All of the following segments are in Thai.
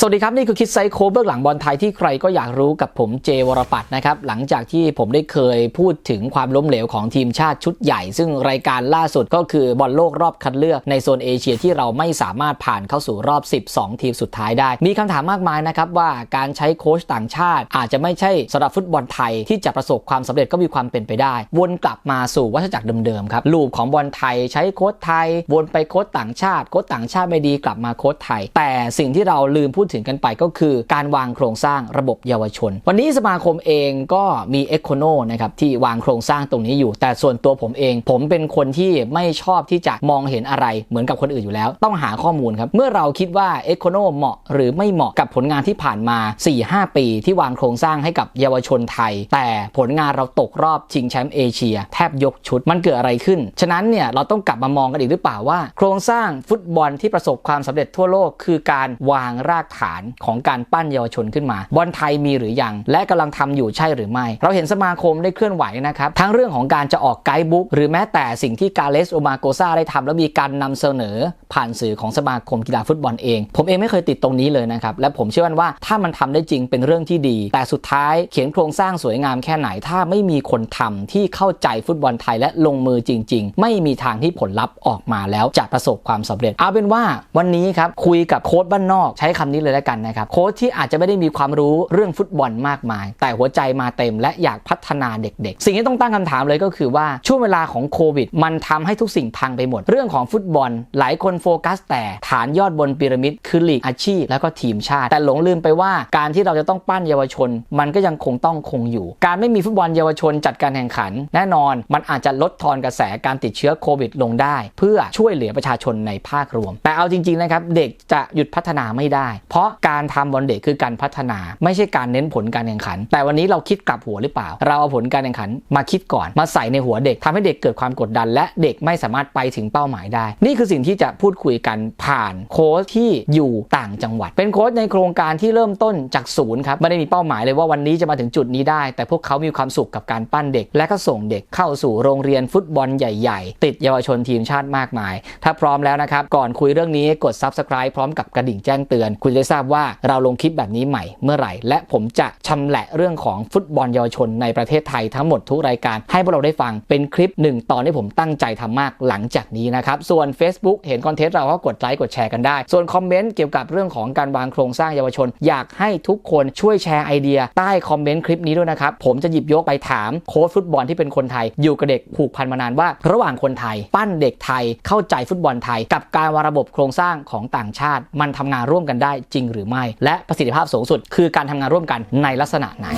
สวัสดีครับ นี่คือคิดไซโคเบื้องหลังบอลไทยที่ใครก็อยากรู้กับผมเจวรปัตนะครับ หลังจากที่ผมได้เคยพูดถึงความล้มเหลวของทีมชาติชุดใหญ่ ซึ่งรายการล่าสุดก็คือบอลโลกรอบคัดเลือกในโซนเอเชียที่เราไม่สามารถผ่านเข้าสู่รอบ 12 ทีมสุดท้ายได้ มีคำถามมากมายนะครับว่าการใช้โค้ชต่างชาติ อาจจะไม่ใช่สำหรับฟุตบอลไทยที่จะประสบความสำเร็จก็มีความเป็นไปได้ วนกลับมาสู่วัฏจักรเดิมๆครับลูปของบอลไทยใช้โค้ชไทย วนไปโค้ชต่างชาติโค้ชต่างชาติไม่ดีกลับมาโค้ชไทย แต่สิ่งที่เราลืมพูดถึงกันไปก็คือการวางโครงสร้างระบบเยาวชน วันนี้สมาคมเองก็มีเอ็กโคโนนะครับที่วางโครงสร้างตรงนี้อยู่ แต่ส่วนตัวผมเอง ผมเป็นคนที่ไม่ชอบที่จะมองเห็นอะไรเหมือนกับคนอื่นอยู่แล้ว ต้องหาข้อมูลครับ เมื่อเราคิดว่าเอ็กโคโนเหมาะหรือไม่เหมาะกับผลงานที่ผ่านมา 4-5 ปี ที่วางโครงสร้างให้กับเยาวชนไทย แต่ผลงานเราตกรอบชิงแชมป์เอเชีย แทบยกชุดมันเกิดอะไรขึ้น ฉะนั้นเนี่ยเราต้องกลับมามองกันอีกหรือเปล่าว่า โครงสร้างฟุตบอลที่ประสบความสำเร็จทั่วโลก คือการวางรากฐานของการปั้นเยาวชนขึ้นมา บอลไทยมีหรือยัง และกำลังทำอยู่ใช่หรือไม่ เราเห็นสมาคมได้เคลื่อนไหวนะครับทั้งเรื่องของการจะออกไกด์บุ๊กหรือแม้แต่สิ่งที่กาเลสโอมาโกซาได้ทำแล้วมีการนำเสนอผ่านสื่อของสมาคมกีฬาฟุตบอลเอง ผมเองไม่เคยติดตรงนี้เลยนะครับและผมเชื่อว่าถ้ามันทำได้จริงเป็นเรื่องที่ดี แต่สุดท้ายเขียนโครงสร้างสวยงามแค่ไหน ถ้าไม่มีคนทำที่เข้าใจฟุตบอลไทยและลงมือจริง ๆ ไม่มีทางที่ผลลัพธ์ออกมาแล้วจะประสบความสำเร็จ เอาเป็นว่าวันนี้ครับคุยกับโค้ชบ้านนอกใช้คำนี้เลยแล้วกันนะครับโค้ชที่อาจจะไม่ได้มีความรู้เรื่องฟุตบอลมากมาย แต่หัวใจมาเต็มและอยากพัฒนาเด็กๆ สิ่งที่ต้องตั้งคำถามเลยก็คือว่าช่วงเวลาของโควิด มันทำให้ทุกสิ่งพังไปหมด เรื่องของฟุตบอล หลายคนโฟกัส แต่ฐานยอดบนพีระมิดคือลีกอาชีพ แล้วก็ทีมชาติ แต่หลงลืมไปว่าการที่เราจะต้องปั้นเยาวชน มันก็ยังคงต้องคงอยู่ การไม่มีฟุตบอลเยาวชนจัดการแข่งขัน แน่นอนมันอาจจะลดทอนกระแสการติดเชื้อโควิด ลงได้ เพื่อช่วยเหลือประชาชนในภาครวม แต่เอาจริงๆนะครับเด็กจะหยุดพัฒนาไม่ได้ เพราะการทำบอลเด็กคือการพัฒนา ไม่ใช่การเน้นผลการแข่งขัน แต่วันนี้เราคิดกลับหัวหรือเปล่า เราเอาผลการแข่งขันมาคิดก่อนมาใส่ในหัวเด็กทำให้เด็กเกิดความกดดัน และเด็กไม่สามารถไปถึงเป้าหมายได้ นี่คือสิ่งที่จะพูดคุยกันผ่านโค้ชที่อยู่ต่างจังหวัด เป็นโค้ชในโครงการที่เริ่มต้นจากศูนย์ครับไม่ได้มีเป้าหมายเลยว่าวันนี้จะมาถึงจุดนี้ได้ แต่พวกเขามีความสุขกับการปั้นเด็ก และก็ส่งเด็กเข้าสู่โรงเรียนฟุตบอลใหญ่ ๆ ติดเยาวชนทีมชาติมากมาย ถ้าพร้อมแล้วนะครับก่อนคุยเรื่องนี้กด subscribe พร้อมกับกระดิ่งแจ้งเตือนคุณจะทราบว่าเราลงคลิปแบบนี้ใหม่เมื่อไหร่ และผมจะชำแหละเรื่องของฟุตบอลเยาวชนในประเทศไทยทั้งหมดทุกรายการ ให้พวกเราได้ฟังเป็นคลิปหนึ่งตอนที่ผมตั้งใจทำมากหลังจากนี้นะครับ ส่วน Facebook เห็นคอนเทนต์เราก็กดไลค์กดแชร์กันได้ ส่วนคอมเมนต์เกี่ยวกับเรื่องของการวางโครงสร้างเยาวชน อยากให้ทุกคนช่วยแชร์ไอเดียใต้คอมเมนต์คลิปนี้ด้วยนะครับ ผมจะหยิบยกไปถามโค้ชฟุตบอลที่เป็นคนไทย อยู่กับเด็กผูกพันมานานว่า ระหว่างคนไทย ปั้นเด็กไทยเข้าใจฟุตบอลไทย กับการวางระบบโครงสร้างของต่างชาติ มันทำงานร่วมกันได้จริงหรือไม่ และประสิทธิภาพสูงสุด คือการทำงานร่วมกันในลักษณะไหน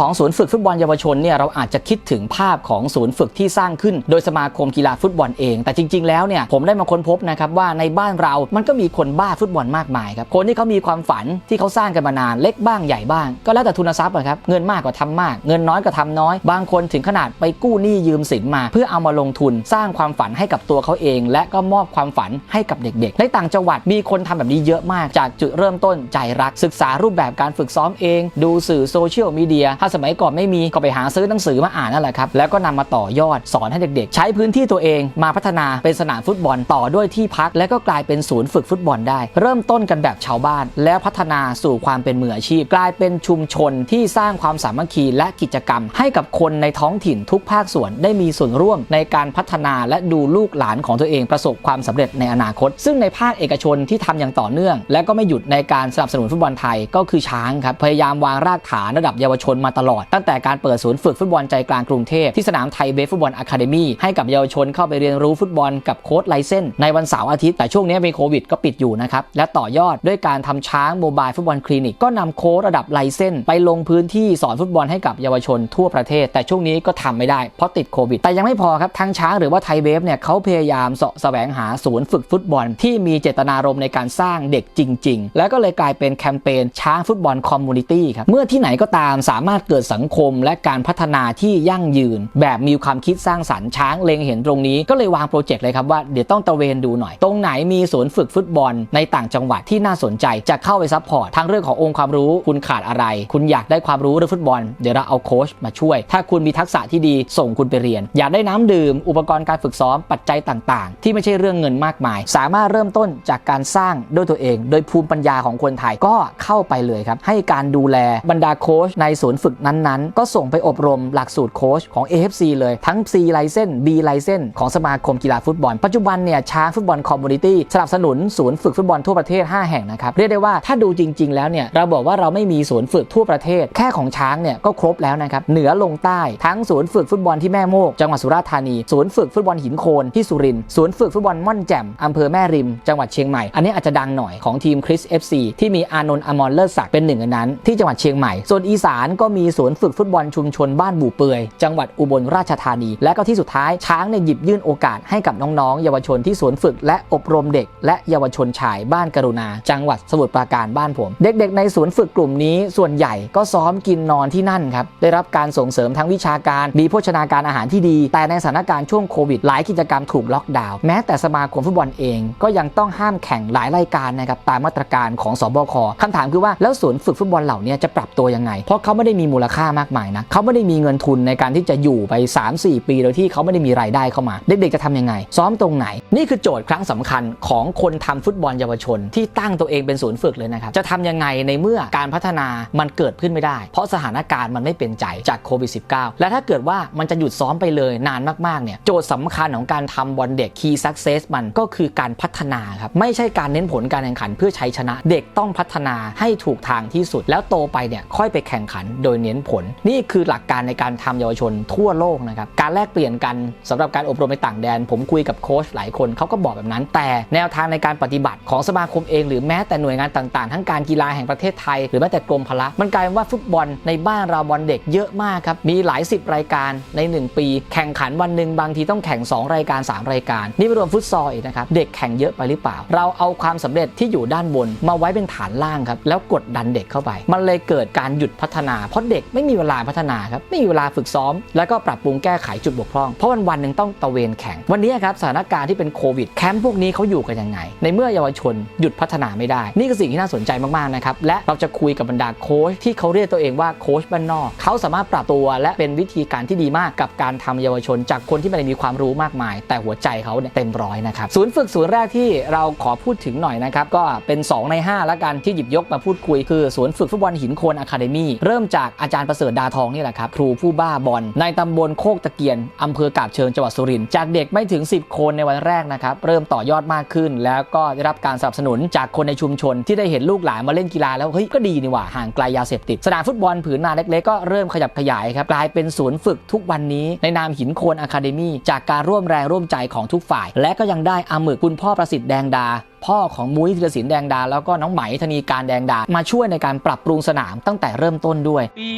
ของศูนย์ฝึกฟุตบอลเยาวชนเนี่ยเราอาจจะคิดถึงภาพของศูนย์ฝึกที่สร้างขึ้น โดยสมาคมกีฬาฟุตบอลเอง แต่จริง ๆ แล้วเนี่ยผมได้มาค้นพบนะครับว่าในบ้านเรามันก็มีคนบ้าฟุตบอลมากมายครับคนที่เขามีความฝันที่เขาสร้างกันมานานเล็กบ้างใหญ่บ้าง ก็แล้วแต่ทุนทรัพย์ครับเงินมากก็ทำมาก เงินน้อยก็ทำน้อย บางคนถึงขนาดไปกู้หนี้ยืมสินมา เพื่อเอามาลงทุนสร้างความฝันให้กับตัวเขาเอง และก็มอบความฝันให้กับเด็ก ๆ ในต่างจังหวัดมีคนทำแบบนี้เยอะมากจากจุดเริ่มต้นใจรักศึกษารูปแบบการฝึกซ้อมเอง ดูสื่อโซเชียลมีเดียถ้าสมัยก่อนไม่มีก็ไปหาซื้อหนังสือมาอ่านนั่นแหละครับแล้วก็นำมาต่อยอดสอนให้เด็กๆ ใช้พื้นที่ตัวเองมาพัฒนาเป็นสนามฟุตบอลต่อด้วยที่พัก และก็กลายเป็นศูนย์ฝึกฟุตบอลได้ เริ่มต้นกันแบบชาวบ้าน แล้วพัฒนาสู่ความเป็นมืออาชีพ กลายเป็นชุมชนที่สร้างความสามัคคีและกิจกรรม ให้กับคนในท้องถิ่นทุกภาคส่วนได้มีส่วนร่วมในการพัฒนาและดูลูกหลานของตัวเองประสบความสำเร็จในอนาคต ซึ่งในภาคเอกชนที่ทำอย่างต่อเนื่อง และก็ไม่หยุดในการสนับสนุนฟุตบอลไทยก็คือช้างครับพยายามวางรากฐานระดับเยาวชนมาตลอด ตั้งแต่การเปิดศูนย์ฝึกฟุตบอลใจกลางกรุงเทพที่สนามไทยเบฟฟุตบอลอะคาเดมี่ให้กับเยาวชนเข้าไปเรียนรู้ฟุตบอลกับโค้ชไลเซนในวันเสาร์อาทิตย์แต่ช่วงนี้เป็นโควิดก็ปิดอยู่นะครับและต่อยอดด้วยการทำช้างโมบายฟุตบอลคลินิกก็นำโค้ชระดับไลเซนไปลงพื้นที่สอนฟุตบอลให้กับเยาวชนทั่วประเทศ แต่ช่วงนี้ก็ทำไม่ได้เพราะติดโควิดแต่ยังไม่พอครับทางช้างหรือว่าไทยเบฟเนี่ยเขาพยายามเสาะแสวงหาศูนย์ฝึกฟุตบอล ที่มีเจตนารมณ์ในการสร้างเด็กจริง ๆ แล้วก็เลยกลายเป็นแคมเปญช้างฟุตบอลคอมมูนิตี้ครับเมื่อที่ไหนก็ตามสามารถถเกิดสังคมและการพัฒนาที่ยั่งยืน แบบมีความคิดสร้างสรรค์ช้างเล็งเห็นตรงนี้ก็เลยวางโปรเจกต์เลยครับว่าเดี๋ยวต้องตระเวนดูหน่อย ตรงไหนมีศูนย์ฝึกฟุตบอลในต่างจังหวัดที่น่าสนใจจะเข้าไปซัพพอร์ตทั้งเรื่องขององค์ความรู้คุณขาดอะไร คุณอยากได้ความรู้เรื่องฟุตบอล เดี๋ยวเราเอาโค้ชมาช่วย ถ้าคุณมีทักษะที่ดีส่งคุณไปเรียน อยากได้น้ำดื่ม อุปกรณ์การฝึกซ้อมปัจจัยต่างๆ ที่ไม่ใช่เรื่องเงินมากมาย สามารถเริ่มต้นจากการสร้างด้วยตัวเอง โดยภูมิปัญญาของคนไทยก็เข้าไปเลยครับให้การดูแลบรรดาโค้ชในศูนย์ฝึกนั้นๆ ก็ส่งไปอบรมหลักสูตรโค้ชของ AFC เลยทั้ง C ไลเซน B ไลเซนของสมาคมกีฬาฟุตบอล ปัจจุบันเนี่ยช้างฟุตบอลคอมมูนิตี้สนับสนุนศูนย์ฝึกฟุตบอลทั่วประเทศ 5 แห่งนะครับ เรียกได้ว่าถ้าดูจริง ๆ แล้วเนี่ยเราบอกว่าเราไม่มีศูนย์ฝึกทั่วประเทศ แค่ของช้างเนี่ยก็ครบแล้วนะครับเหนือลงใต้ทั้งศูนย์ฝึกฟุตบอลที่แม่โมก จังหวัดสุราษฎร์ธานีศูนย์ฝึกฟุตบอลหินโคนที่สุรินทร์ศูนย์ฝึกฟุตบอลม่อนแจ่มอำเภอแม่ริม จังหวัดเชียงใหม่อันนี้อาจจะดังหน่อยของทีมคริส FC ที่มีอานนท์อมรเลิศศักดิ์เป็นหนึ่งในนั้น ที่จังหวัดเชียงใหม่ส่วนอีสานก็มีศูนย์ฝึกฟุตบอลชุมชนบ้านบู่เปือย จังหวัดอุบลราชธานี และก็ที่สุดท้ายช้างเนี่ยหยิบยื่นโอกาสให้กับน้องๆ เยาวชนที่ศูนย์ฝึกและอบรมเด็ก และเยาวชนชายบ้านกรุณา จังหวัดสมุทรปราการบ้านผม เด็กๆ ในศูนย์ฝึกกลุ่มนี้ส่วนใหญ่ก็ซ้อมกินนอนที่นั่นครับได้รับการส่งเสริมทั้งวิชาการมีโภชนาการอาหารที่ดี แต่ในสถานการณ์ช่วงโควิดหลายกิจกรรมถูกล็อกดาวน์แม้แต่สมาคมฟุตบอลเองก็ยังต้องห้ามแข่งหลายรายการนะครับตามมาตรการของสบคคำถามคือว่าแล้วศูนย์ฝึกฟุตบอลเหล่านี้จะปรับตัวยังไง เพราะเขาไม่ได้มีมูลค่ามากมายนะเขาไม่ได้มีเงินทุนในการที่จะอยู่ไป 3-4 ปีโดยที่เขาไม่ได้มีรายได้เข้ามา เด็กๆจะทำยังไง ซ้อมตรงไหน นี่คือโจทย์ครั้งสำคัญของคนทำฟุตบอลเยาวชน ที่ตั้งตัวเองเป็นศูนย์ฝึกเลยนะครับจะทำยังไงในเมื่อการพัฒนามันเกิดขึ้นไม่ได้ เพราะสถานการณ์มันไม่เป็นใจจากโควิด -19 และถ้าเกิดว่ามันจะหยุดซ้อมไปเลยนานมากๆเนี่ยโจทย์สำคัญของการทำบอลเด็ก key success มันก็คือการพัฒนาครับไม่ใช่การเน้นผลการแข่งขันเพื่อใช้ชนะ เด็กต้องพัฒนาให้ถูกทางที่สุด แล้วโตไปเนี่ยค่อยไปแข่งขันโดยเน้นผล นี่คือหลักการในการทำเยาวชนทั่วโลกนะครับการแลกเปลี่ยนกันสำหรับการอบรมในต่างแดน ผมคุยกับโค้ชหลายคนเขาก็บอกแบบนั้น แต่แนวทางในการปฏิบัติของสมาคมเองหรือแม้แต่หน่วยงานต่างๆ ทั้งการกีฬาแห่งประเทศไทย หรือแม้แต่กรมพละมันกลายเป็นว่าฟุตบอลในบ้านเราบอลเด็กเยอะมากครับมีหลายสิบรายการใน 1 ปี แข่งขันวันหนึ่งบางทีต้องแข่ง 2 รายการ 3 รายการ นี่ไม่รวมฟุตซอลอีกนะครับเด็กแข่งเยอะไปหรือเปล่า เราเอาความสำเร็จที่อยู่ด้านบนมาไว้เป็นฐานล่างครับแล้วกดดันเด็กเข้าไป มันเลยเกิดการหยุดพัฒนาเพราะเด็กไม่มีเวลาพัฒนาครับไม่มีเวลาฝึกซ้อม แล้วก็ปรับปรุงแก้ไขจุดบกพร่อง เพราะวันวันหนึ่งต้องตะเวนแข่ง วันนี้ครับสถานการณ์ที่เป็นโควิดแคมป์พวกนี้เขาอยู่กันยังไง ในเมื่อเยาวชนหยุดพัฒนาไม่ได้ นี่คือสิ่งที่น่าสนใจมากๆนะครับและเราจะคุยกับบรรดาโค้ชที่เขาเรียกตัวเองว่าโค้ชบ้านนอกเขาสามารถปรับตัวและเป็นวิธีการที่ดีมากกับการทำเยาวชน จากคนที่ไม่ได้มีความรู้มากมาย แต่หัวใจเขาเนี่ยเต็มร้อยนะครับศูนย์ฝึกศูนย์แรกที่เราขอพูดถึงหน่อยนะครับก็เป็น 2 ใน5แล้วกันที่หยิบยกมาพูดคุยคือศูนย์ฝึกฟุตบอลหินโคนอะคาเดมี่เริ่มจากอาจารย์ประเสริฐดาทองนี่แหละครับครูผู้บ้าบอลในตำบลโคกตะเกียนอำเภอกาบเชิงจังหวัดสุรินทร์จากเด็กไม่ถึง 10 คนในวันแรกนะครับเริ่มต่อยอดมากขึ้น แล้วก็ได้รับการสนับสนุนจากคนในชุมชน ที่ได้เห็นลูกหลานมาเล่นกีฬาแล้วเฮ้ยก็ดีนี่หว่าห่างไกลยาเสพติดสนามฟุตบอลผืนนาเล็กๆก็เริ่มขยับขยายครับกลายเป็นศูนย์ฝึกทุกวันนี้ในนามหินโคนอะคาเดมี่จากการร่วมแรงร่วมใจของทุกฝ่าย และก็ยังได้อาหมึกคุณพ่อประสิทธิ์แดงดา พ่อของมุ้ยธีรศิลป์แดงดา แล้วก็น้องไหมธนีการแดงดา มาช่วยในการปรับปรุงสนามตั้งแต่เริ่มต้นด้วย ปี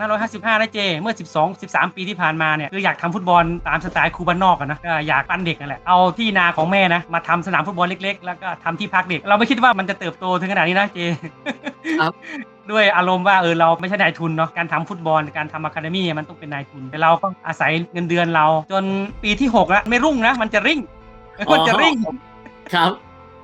2555นะเจ เมื่อ 12 13 ปีที่ผ่านมาเนี่ยคืออยากทำฟุตบอลตามสไตล์ครูบ้านนอกอะนะก็อยากปั้นเด็กนั่นแหละ เอาที่นาของแม่นะ มาทำสนามฟุตบอลเล็ก ๆ แล้วก็ทำที่พักเด็ก เราไม่คิดว่ามันจะเติบโตถึงขนาดนี้นะเจครับด้วยอารมณ์ว่าเออเราไม่ใช่นายทุนเนาะการทำฟุตบอลการทำอะคาเดมี่มันต้องเป็นนายทุนแต่เราก็อาศัยเงินเดือนเรา จนปีที่6แล้วไม่รุ่งนะ มันจะริ่งมันจะริ่งครับ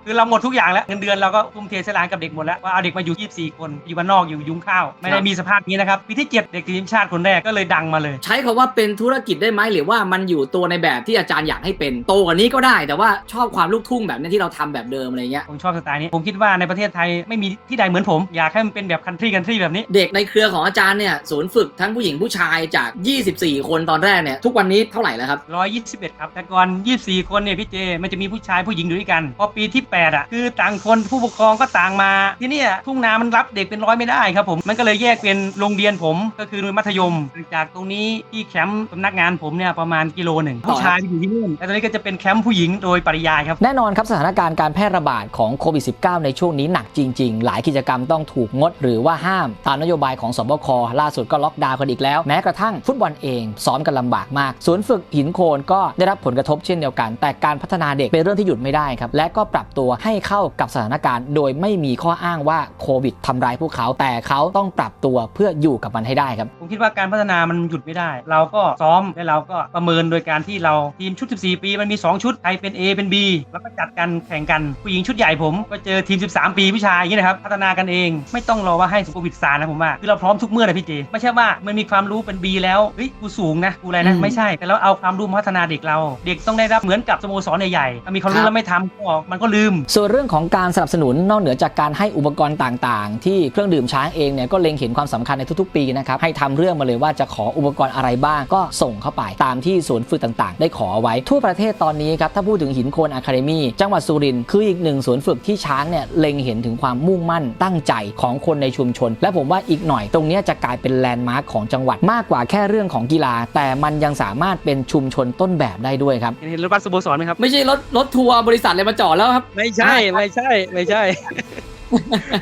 คือเราหมดทุกอย่างแล้วเงินเดือนเราก็ทุ่มเทใช้ร้านกับเด็กหมดแล้วว่าเอาเด็กมาอยู่ 24 คนอยู่บ้านนอกอยู่ยุ้งข้าวไม่ได้มีสภาพนี้นะครับปีที่7เด็กทีมชาติคนแรกก็เลยดังมาเลย ใช้คาว่าเป็นธุรกิจได้ไหมหรือว่ามันอยู่ตัวในแบบที่อาจารย์อยากให้เป็นโตกว่านี้ก็ได้ แต่ว่าชอบความลูกทุ่งแบบนี้ที่เราทำแบบเดิมอะไรเงี้ยผมชอบสไตล์นี้ผมคิดว่าในประเทศไทยไม่มีที่ใดเหมือนผมอยากให้มันเป็นแบบคันทรีคันทรีแบบนี้ เด็กในเครือของอาจารย์เนี่ยศูนย์ฝึกทั้งผู้หญิงผู้ชายจาก 24 คนตอนแรกเนี่ยทุกวันนี้เท่าไหร่แล้วครับ121 ครับแต่ก่อน 24 คนเนี่ยพี่เจมันจะมีผู้ชายผู้หญิงอยู่ด้วยกันพอปีที่8อะคือต่างคนผู้ปกครองก็ต่างมาที่เนี่ยทุ่งนามันรับเด็กเป็นร้อยไม่ได้ครับผมมันก็เลยแยกเป็นโรงเรียนผมก็คือมัธยม จากตรงนี้ที่แคมป์สำนักงานผมเนี่ยประมาณกิโลหนึ่งต่อผู้ชายไปอยู่ที่นู่นแต่ตอนนี้ก็จะเป็นแคมป์ผู้หญิงโดยปริยายครับแน่นอนครับสถานการณ์การแพร่ระบาดของโควิด -19 ในช่วงนี้หนักจริง ๆ หลายกิจกรรมต้องถูกงด หรือว่าห้ามตามนโยบายของสบคล่าสุดก็ล็อกดาวน์กันอีกแล้ว แม้กระทั่งฟุตบอลเองซ้อมกันลำบากมากศูนย์ฝึกหินโคนก็ได้รับผลกระทบเช่นเดียวกัน แต่การพัฒนาเด็กเป็นเรื่องที่หยุดไม่ได้ครับและก็ปรับตัวตัวให้เข้ากับสถานการณ์ โดยไม่มีข้ออ้างว่าโควิดทำร้ายพวกเขาแต่เขาต้องปรับตัวเพื่ออยู่กับมันให้ได้ครับผมคิดว่าการพัฒนามันหยุดไม่ได้ เราก็ซ้อมและเราก็ประเมินโดยการที่เราทีมชุด 14 ปีมันมี 2 ชุดใครเป็น A เป็น B แล้วก็จัดกันแข่งกันผู้หญิงชุดใหญ่ผมก็เจอทีม 13 ปีผู้ชายอย่างนี้นะครับพัฒนากันเอง ไม่ต้องรอว่าให้โควิดซานะผมว่าคือเราพร้อมทุกเมื่อนะพี่เจไม่ใช่ว่ามันมีความรู้เป็น B แล้วเฮ้ยกูสูงนะกูอะไรนะไม่ใช่แต่เราเอาความรู้พัฒนาเด็กเรา เด็กต้องได้รับเหมือนกับสโมสรใหญ่ๆมีความรู้แล้วไม่ทำก็มันก็ลืมส่วนเรื่องของการสนับสนุนนอกเหนือจากการให้อุปกรณ์ต่างๆ ที่เครื่องดื่มช้างเองเนี่ยก็เล็งเห็นความสำคัญในทุกๆ ปีนะครับให้ทำเรื่องมาเลยว่าจะขออุปกรณ์อะไรบ้างก็ส่งเข้าไป ตามที่ศูนย์ฝึกต่างๆ ได้ขอเอาไว้ ทั่วประเทศตอนนี้ครับถ้าพูดถึงหินโคนอะคาเดมี่จังหวัดสุรินทร์คืออีกหนึ่งศูนย์ฝึกที่ช้างเนี่ยเล็งเห็นถึงความมุ่งมั่นตั้งใจของคนในชุมชน และผมว่าอีกหน่อยตรงเนี้ยจะกลายเป็นแลนด์มาร์คของจังหวัดมากกว่าแค่เรื่องของกีฬา แต่มันยังสามารถเป็นชุมชนต้นแบบได้ด้วยครับเห็นรถบัสสโมสรไหมครับไม่ใช่รถรถทัวร์บริษัทเลยมาจอดแล้วครับไม่ใช่ไม่ใช่ ไม่ใช่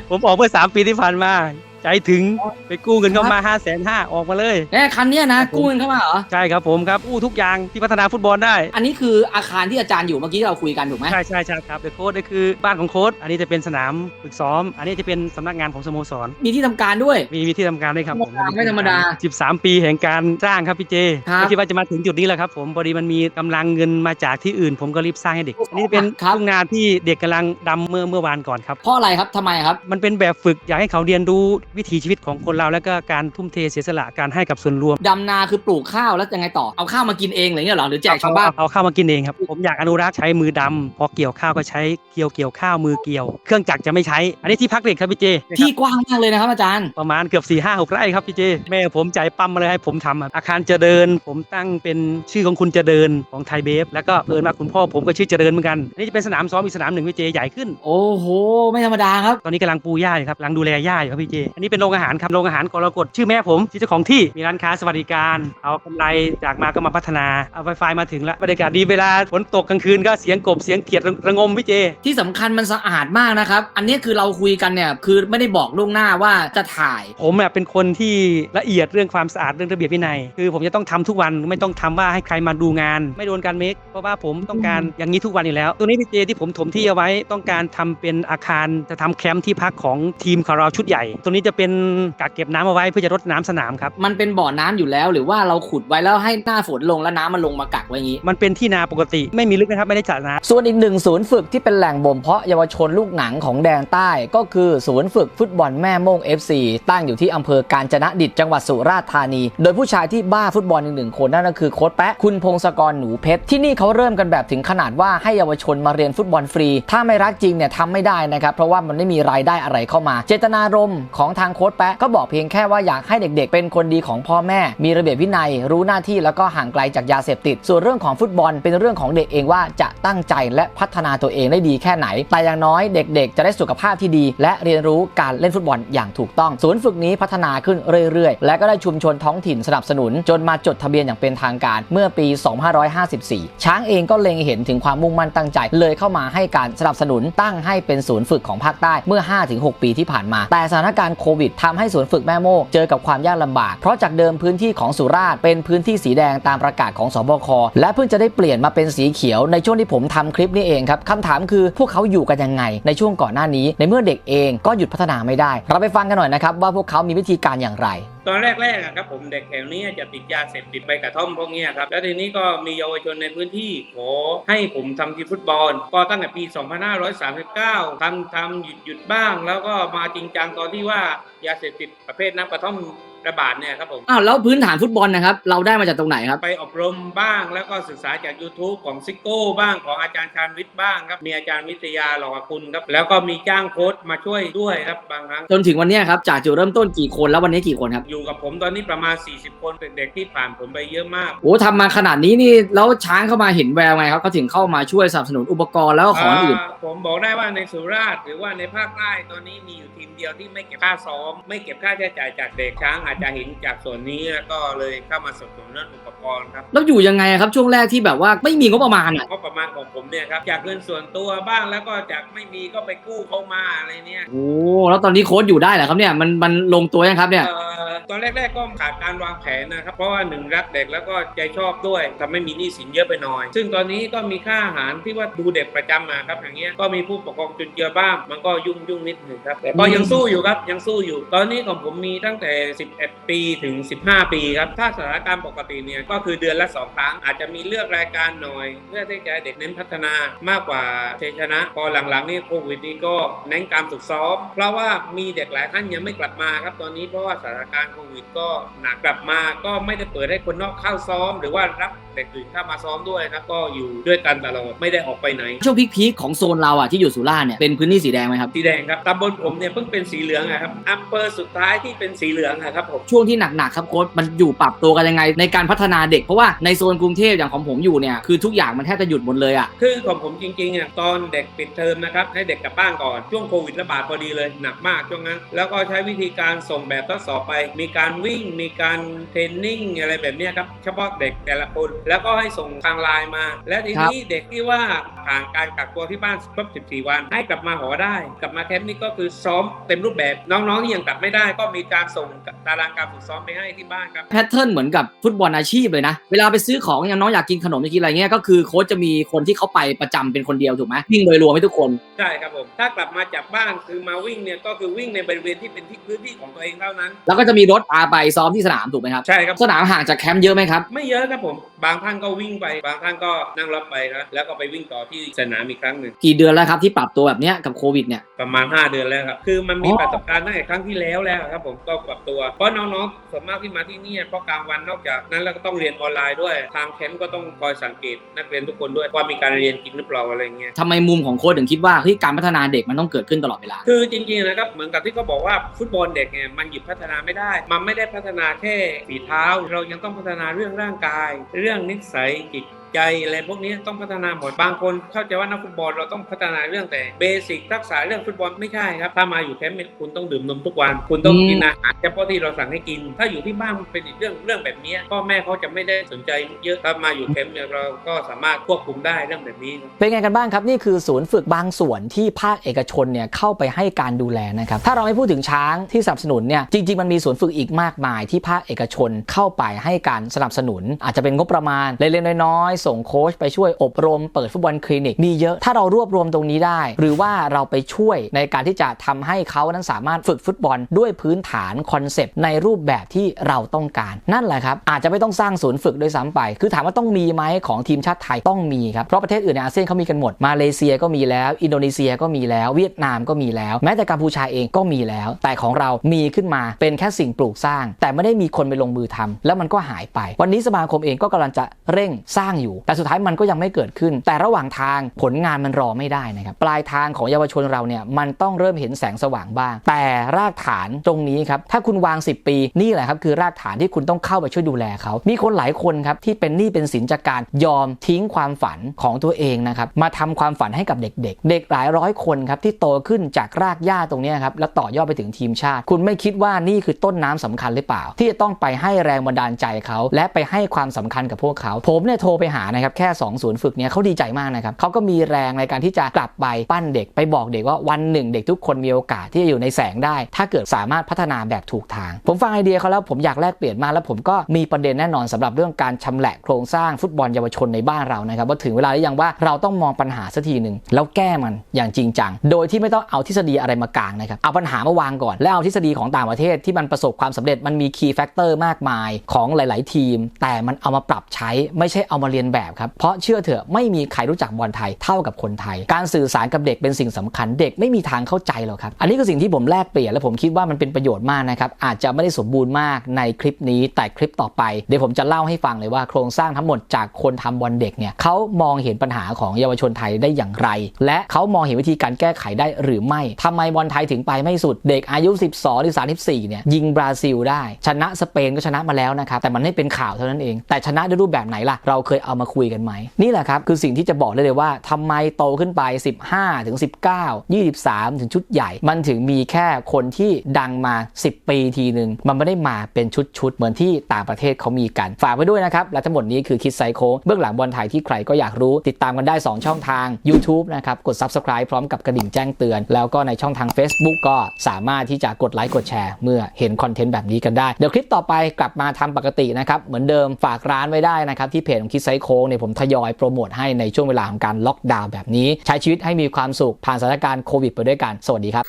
ผมออกเมื่อสามปีที่ผ่านมา ใจถึงไปกู้เงินเข้ามาห้าแสนห้าออกมาเลย แน่คันเนี้ยนะกู้เงินเข้ามาเหรอ ใช่ครับผมครับกู้ทุกอย่างที่พัฒนาฟุตบอลได้ อันนี้คืออาคารที่อาจารย์อยู่เมื่อกี้ที่เราคุยกันถูกไหมใช่ใช่ใช่ครับเดอะโค้ดนี่คือบ้านของโค้ดอันนี้จะเป็นสนามฝึกซ้อม อันนี้จะเป็นสำนักงานของสโมสร มีที่ทำการด้วย มีมีที่ทำการด้วยครับผมไม่ธรรมดา 13 ปีแห่งการสร้างครับพี่เจครับ ไม่คิดว่าจะมาถึงจุดนี้แหละครับผมพอดีมันมีกำลังเงินมาจากที่อื่น ผมก็รีบสร้างให้เด็กอันนี้เป็นครับทุ่งนาที่เด็กกำลังดำเมื่อเมื่อวานก่อนครับ เพราะอะไรครับทำไมครับ มันเป็นแบบฝึกอยากให้เขาเรียนรู้วิถีชีวิตของคนเราแล้วก็การทุ่มเทเสียสละการให้กับส่วนรวมดำนาคือปลูกข้าวแล้วยังไงต่อเอาข้าวมากินเองอะไรเงี้ยเหรอหรือแจกชาวบ้านเอเอาข้าวมากินเองครับผมอยากอนุรักษ์ใช้มือดำพอเกี่ยวข้าวก็ใช้เกี่ยวเกี่ยวข้าวมือเกี่ยว เครื่องจักรจะไม่ใช้ อันนี้ที่พักเด็กครับพี่เจที่กว้างมากเลยนะครับอาจารย์ประมาณเกือบ4ี่ห้าหกไร่ครับพี่เจแม่ผมใจปั๊มมาเลยให้ผมทำอะอาคารเจริญ ผมตั้งเป็นชื่อของคุณเจริญของไทยเบฟแล้วก็เพิ่นว่าคุณพ่อผมก็ชื่อเจริญเหมือนกันอันนี้จะเป็นสนามซ้อมอีกสนามหนึ่งพี่เจใหญ่ขึ้น โอ้โห ไม่ธรรมดาครับ ตอนนี้กำลังปูหญ้าอยู่ครับกำลังดูแลหญ้าอยู่ครับพี่เจอันนี้เป็นโรงอาหารครับโรงอาหารกรกฎชื่อแม่ผมที่เจ้าของที่มีร้านค้าสวัสดิการ เอากำไรจากมาก็มาพัฒนาเอาไฟไฟมาถึงแล้วบรรยากาศดีเวลาฝนตกกลางคืนก็เสียงกบเสียงเขียดระระงมพี่เจ ที่สำคัญมันสะอาดมากนะครับ อันนี้คือเราคุยกันเนี่ยคือไม่ได้บอกล่วงหน้าว่าจะถ่าย ผมอะเป็นคนที่ละเอียดเรื่องความสะอาดเรื่องระเบียบวินัย คือผมจะต้องทำทุกวันไม่ต้องทำว่าให้ใครมาดูงาน ไม่โดนการเมคเพราะว่าผมต้องการอย่างนี้ทุกวันอยู่แล้ว ตัวนี้พี่เจที่ผมถมที่เอาไว้ต้องการทำเป็นอาคารจะทำแคมป์ที่พักของทีมของเราชุดใหญ่ตัวนี้จะเป็นกักเก็บน้ำเอาไว้เพื่อจะรดน้ำสนามครับ มันเป็นบ่อน้ำอยู่แล้ว หรือว่าเราขุดไว้แล้วให้หน้าฝนลงแล้วน้ำมันลงมากักไว้อย่างนี้ มันเป็นที่นาปกติไม่มีลึกนะครับไม่ได้จัดนะ ส่วนอีกหนึ่งศูนย์ฝึกที่เป็นแหล่งบ่มเพาะเยาวชนลูกหนังของแดนใต้ก็คือศูนย์ฝึกฟุตบอลแม่โม่ง FC ตั้งอยู่ที่อำเภอกาญจนดิตจังหวัดสุราษฎร์ธานี โดยผู้ชายที่บ้าฟุตบอลอีกหนึ่งคนนั่นก็คือโค้ชแปะคุณพงศกรหนูเพชรที่นี่เขาเริ่มกันแบบถึงขนาดว่าให้เยาวชนมาเรียนฟุตบอลฟรี ถ้าไม่รักจริงเนี่ยทำไม่ได้นะครับเพราะว่ามันไม่มีรายได้อะไรเข้ามา เจตนารมณ์ของทางโค้ชแปะก็บอกเพียงแค่ว่าอยากให้เด็กๆ เป็นคนดีของพ่อแม่ มีระเบียบวินัย รู้หน้าที่แล้วก็ห่างไกลจากยาเสพติด ส่วนเรื่องของฟุตบอลเป็นเรื่องของเด็กเองว่าจะตั้งใจและพัฒนาตัวเองได้ดีแค่ไหน แต่อย่างน้อยเด็กๆ จะได้สุขภาพที่ดี และเรียนรู้การเล่นฟุตบอลอย่างถูกต้อง ศูนย์ฝึกนี้พัฒนาขึ้นเรื่อยๆ และก็ได้ชุมชนท้องถิ่นสนับสนุน จนมาจดทะเบียนอย่างเป็นทางการเมื่อปี 2554 ช้างเองก็เล็งเห็นถึงความมุ่งมั่นตั้งใจ เลยเข้ามาให้การสนับสนุนตั้งให้เป็นศูนย์ฝึกของภาคใต้เมื่อ 5-6 ปีที่ผ่านมา แต่สถานการณ์โควิดทำให้สวนฝึกแม่โม่เจอกับความยากลำบาก เพราะจากเดิมพื้นที่ของสุราษฎร์เป็นพื้นที่สีแดงตามประกาศของสบค และเพิ่งจะได้เปลี่ยนมาเป็นสีเขียวในช่วงที่ผมทำคลิปนี้เองครับคำถามคือพวกเขาอยู่กันยังไง ในช่วงก่อนหน้านี้ ในเมื่อเด็กเองก็หยุดพัฒนาไม่ได้ เราไปฟังกันหน่อยนะครับว่าพวกเขามีวิธีการอย่างไร ตอนแรกๆครับผมเด็กแถวนี้จะติดยาเสพติดใบกระท่อมพวกนี้ครับแล้วทีนี้ก็มีเยาวชนในพื้นที่ขอให้ผมทำทีมฟุตบอล ก็ตั้งแต่ปี 2539ทำทำหยุดหยุดบ้าง แล้วก็มาจริงจังตอนที่ว่ายาเสพติดประเภทน้ำกระท่อม ระบาดเนี่ยครับผมอ้าวแล้วพื้นฐานฟุตบอลนะครับ เราได้มาจากตรงไหนครับ ไปอบรมบ้างแล้วก็ศึกษาจาก YouTube ของซิโก้บ้างของอาจารย์ชาญวิทย์บ้างครับ มีอาจารย์วิทยาหลอกคุณครับ แล้วก็มีจ้างโค้ชมาช่วยด้วยครับบางครั้ง จนถึงวันเนี้ยครับจากจุดเริ่มต้นกี่คนแล้ววันนี้กี่คนครับอยู่กับผมตอนนี้ประมาณ 40 คนเป็นเด็กที่ผ่านผมไปเยอะมาก โอ้ทำมาขนาดนี้นี่แล้วช้างเข้ามาเห็นแววไงครับเขาถึงเข้ามาช่วยสนับสนุนอุปกรณ์แล้วก็ของอื่นาผมบอกได้ว่าในสุราษฎร์หรือว่าในภาคใต้ตอนนี้มีอยู่ทีมเดียวที่ไม่เก็บค่าซ้อม ไม่เก็บค่าใช้จ่ายจากเด็กช้างอาจจะเห็นจากส่วนนี้แล้วก็เลยเข้ามาสนับสนุนเรื่องอุปกรณ์ครับแล้วอยู่ยังไงอะครับช่วงแรกที่แบบว่าไม่มีงบประมาณอะงบประมาณของผมเนี่ยครับจากเงินส่วนตัวบ้างแล้วก็จากไม่มีก็ไปกู้เขามาอะไรเนี่ยโอ้แล้วตอนนี้โค้ชอยู่ได้เหรอครับเนี่ยมันมันลงตัวยังครับเนี่ยเอ่อตอนแรก ๆก็ขาดการวางแผนนะครับ เพราะว่าหนึ่งรักเด็กแล้วก็ใจชอบด้วยทำให้มีหนี้สินเยอะไปหน่อย ซึ่งตอนนี้ก็มีค่าอาหารที่ว่าดูเด็กประจำมาครับอย่างเงี้ยก็มีผู้ปกครองจุนเจือบ้าง มันก็ยุ่งยุ่งๆนิดหนึ่งครับแต่ก็ยังสู้อยู่ครับยังสู้อยู่ ตอนนี้ของผมมีตั้งแต่ 11ปีถึง 15 ปีครับ ถ้าสถานการณ์ปกติเนี่ยก็คือเดือนละสองครั้ง อาจจะมีเลือกรายการหน่อย เพื่อที่จะเด็กเน้นพัฒนามากกว่าชัยชนะ พอหลังๆนี่โควิดนี่ก็เน้นการฝึกซ้อม เพราะว่ามีเด็กหลายท่านยังไม่กลับมาครับตอนนี้เพราะว่าสถานการณ์โควิดก็หนักกลับมา ก็ไม่ได้เปิดให้คนนอกเข้าซ้อม หรือว่ารับ เด็กอื่นเข้ามาซ้อมด้วยครับก็อยู่ด้วยกันตลอดไม่ได้ออกไปไหน ช่วงพีคๆของโซนเราอะที่อยู่สุราษฎร์เนี่ยเป็นพื้นที่สีแดงไหมครับสีแดงครับตำบลผมเนี่ยเพิ่งเป็นสีเหลืองอะครับอำเภอสุดท้ายที่เป็นสีเหลืองอะครับผมช่วงที่หนักๆครับโค้ชมันอยู่ปรับตัวกันยังไง ในการพัฒนาเด็กเพราะว่าในโซนกรุงเทพอย่างของผมอยู่เนี่ยคือทุกอย่างมันแทบจะหยุดหมดเลยอะคือของผมจริงๆอะตอนเด็กปิดเทอมนะครับให้เด็กกลับบ้านก่อนช่วงโควิดระบาดพอดีเลยหนักมากช่วงนั้น แล้วก็ใช้วิธีการส่งแบบทดสอบไป มีการวิ่งมีการเทรนนิ่งอะไรแบบเนี้ยครับเฉพาะเด็กแต่ละคนแล้วก็ให้ส่งทางไลน์มา และทีนี้เด็กที่ว่าผ่านการกักตัวที่บ้านครบ 14 วัน ให้กลับมาหอได้ กลับมาแคมป์นี่ก็คือซ้อมเต็มรูปแบบ น้องๆที่ยังกลับไม่ได้ ก็มีการส่งตารางการฝึกซ้อมไปให้ที่บ้านครับแพทเทิร์นเหมือนกับฟุตบอลอาชีพเลยนะ เวลาไปซื้อของอย่างน้องอยากกินขนมอยากกินอะไรเงี้ยก็คือโค้ชจะมีคนที่เขาไปประจำเป็นคนเดียวถูกไหมวิ่งโดยรวมให้ทุกคนใช่ครับผมถ้ากลับมาจากบ้านคือมาวิ่งเนี่ยก็คือวิ่งในบริเวณที่เป็นที่พื้นที่ของตัวเองเท่านั้น แล้วก็จะมีรถพาไปซ้อมที่สนามถูกไหมครับใช่ครับสนามห่างจากแคมป์เยอะไหมครับไม่เยอะครับผมบางท่านก็วิ่งไป บางท่านก็นั่งรถไปครับแล้วก็ไปวิ่งต่อที่สนามอีกครั้งหนึ่งกี่เดือนแล้วครับที่ปรับตัวแบบเนี้ยกับโควิดเนี่ย ประมาณ 5 เดือนแล้วครับคือมันมีอ๋อประสบการณ์ตั้งแต่ครั้งที่แล้วแล้วครับผมก็ปรับตัว เพราะน้องๆส่วนมากที่มาที่เนี่ยเพราะกลางวันนอกจากนั้นแล้วก็ต้องเรียนออนไลน์ด้วย ทางแคมป์ก็ต้องคอยสังเกตนักเรียนทุกคนด้วยว่ามีการเรียนจริงหรือเปล่าอะไรเงี้ยทำไมมุมของโค้ชถึงคิดว่าเฮ้ยการพัฒนาเด็กมันต้องเกิดขึ้นตลอดเวลา คือจริงๆนะครับเหมือนกับที่เขาบอกว่าฟุตบอลเด็กเนี่ยมันหยิบพัฒนาไม่ได้ มันไม่ได้พัฒนาแค่ฝีเท้า เรายังต้องพัฒนาเรื่องร่างกาย เรื่องนิสัยจิต ใจอะไรพวกนี้ต้องพัฒนาหมดบางคนเข้าใจว่านักฟุตบอลเราต้องพัฒนาเรื่องแต่เบสิกทักษะเรื่องฟุตบอลไม่ใช่ครับถ้ามาอยู่แคมป์คุณต้องดื่มนมทุกวัน คุณต้องกินอาหารเฉพาะที่เราสั่งให้กิน ถ้าอยู่ที่บ้านมันเป็นอีกเรื่องเรื่องแบบนี้พ่อแม่เขาจะไม่ได้สนใจเยอะถ้ามาอยู่แคมป์เราก็สามารถควบคุมได้เรื่องแบบนี้ เป็นไงกันบ้างครับนี่คือศูนย์ฝึกบางส่วนที่ภาคเอกชนเนี่ยเข้าไปให้การดูแลนะครับถ้าเราไม่พูดถึงช้างที่สนับสนุนเนี่ยจริง ๆ มันมีศูนย์ฝึกอีกมากมายที่ภาคเอกชนเข้าไปให้การสนับสนุน อาจจะเป็นงบประมาณเล็กๆน้อยๆส่งโค้ชไปช่วยอบรม เปิดฟุตบอลคลินิกมีเยอะ ถ้าเรารวบรวมตรงนี้ได้ หรือว่าเราไปช่วยในการที่จะทำให้เขานั้นสามารถฝึกฟุตบอลด้วยพื้นฐานคอนเซปต์ในรูปแบบที่เราต้องการ นั่นแหละครับ อาจจะไม่ต้องสร้างศูนย์ฝึกด้วยซ้ำไป คือถามว่าต้องมีไหมของทีมชาติไทยต้องมีครับ เพราะประเทศอื่นในอาเซียนเขามีกันหมด มาเลเซียก็มีแล้ว อินโดนีเซียก็มีแล้ว เวียดนามก็มีแล้ว แม้แต่กัมพูชาเองก็มีแล้ว แต่ของเรามีขึ้นมาเป็นแค่สิ่งปลูกสร้าง แต่ไม่ได้มีคนไปลงมือทำแล้วมันก็หายไป วันนี้สมาคมเองก็กำลังจะเร่งสร้างอยู่แต่สุดท้ายมันก็ยังไม่เกิดขึ้น แต่ระหว่างทางผลงานมันรอไม่ได้นะครับ ปลายทางของเยาวชนเราเนี่ยมันต้องเริ่มเห็นแสงสว่างบ้าง แต่รากฐานตรงนี้ครับ ถ้าคุณวาง 10 ปีนี่แหละครับคือรากฐานที่คุณต้องเข้าไปช่วยดูแลเขา มีคนหลายคนครับที่เป็นหนี้เป็นสินจากการยอมทิ้งความฝันของตัวเองนะครับ มาทำความฝันให้กับเด็กๆเด็กหลายร้อยคนครับที่โตขึ้นจากรากหญ้าตรงนี้ครับแล้วต่อยอดไปถึงทีมชาติ คุณไม่คิดว่านี่คือต้นน้ำสำคัญหรือเปล่า ที่จะต้องไปให้แรงบันดาลใจเขา และไปให้ความสำคัญกับพวกเขา ผมเนี่ยโทรไปหานะครับแค่ 2 ศูนย์ฝึกเนี่ยเขาดีใจมากนะครับเขาก็มีแรงในการที่จะกลับไปปั้นเด็กไปบอกเด็กว่าวันหนึ่ง เด็กทุกคนมีโอกาสที่จะอยู่ในแสงได้ ถ้าเกิดสามารถพัฒนาแบบถูกทาง ผมฟังไอเดียเขาแล้วผมอยากแลกเปลี่ยนมาแล้วผมก็มีประเด็นแน่นอนสำหรับเรื่องการชำแหละโครงสร้างฟุตบอลเยาวชนในบ้านเรานะครับว่าถึงเวลาหรือยังว่าเราต้องมองปัญหาสักทีหนึ่งแล้วแก้มันอย่างจริงจังโดยที่ไม่ต้องเอาทฤษฎีอะไรมากางนะครับเอาปัญหามาวางก่อน แล้วเอาทฤษฎีของต่างประเทศที่มันประสบความสำเร็จมันมีคีย์แฟกเตอร์มากมายของหลาย ๆ ทีม แต่มันเอามาปรับใช้ไม่ใช่เอามาเรียนแบบครับ เพราะเชื่อเถอะไม่มีใครรู้จักบอลไทยเท่ากับคนไทย การสื่อสารกับเด็กเป็นสิ่งสำคัญเด็กไม่มีทางเข้าใจหรอกครับ อันนี้คือสิ่งที่ผมแลกเปลี่ยนและผมคิดว่ามันเป็นประโยชน์มากนะครับ อาจจะไม่ได้สมบูรณ์มากในคลิปนี้ แต่คลิปต่อไป เดี๋ยวผมจะเล่าให้ฟังเลยว่าโครงสร้างทั้งหมดจากคนทำบอลเด็กเนี่ยเขามองเห็นปัญหาของเยาวชนไทยได้อย่างไร และเขามองเห็นวิธีการแก้ไขได้หรือไม่ทำไมบอลไทยถึงไปไม่สุดเด็กอายุ 12หรือ34เนี่ยยิงบราซิลได้ ชนะสเปนก็ชนะมาแล้วนะครับแต่มันไม่เป็นข่าวเท่านั้นเอง แต่ชนะด้วยรูปแบบไหนล่ะเราเคยเอามาคุยกันไหม นี่แหละครับ คือสิ่งที่จะบอกได้เลยว่าทำไมโตขึ้นไป 15 ถึง 19 23 ถึงชุดใหญ่ มันถึงมีแค่คนที่ดังมา 10 ปีทีหนึ่งมันไม่ได้มาเป็นชุดๆ เหมือนที่ต่างประเทศเขามีกัน ฝากไว้ด้วยนะครับ และทั้งหมดนี้คือคิดไซโคเบื้องหลังบอลไทยที่ใครก็อยากรู้ติดตามกันได้ 2 ช่องทาง YouTube นะครับ กด Subscribe พร้อมกับกระดิ่งแจ้งเตือน แล้วก็ในช่องทาง Facebook ก็สามารถที่จะกดไลค์กดแชร์ เมื่อเห็นคอนเทนต์แบบนี้กันได้เดี๋ยวคลิปต่อไปกลับมาทำปกตินะครับเหมือนเดิมฝากร้านไว้ได้นะครับที่เพจของคิดไซโคเนี่ยผมทยอยโปรโมทให้ในช่วงเวลาของการล็อกดาวน์แบบนี้ ใช้ชีวิตให้มีความสุขผ่านสถานการณ์โควิดไปด้วยกัน สวัสดีครับ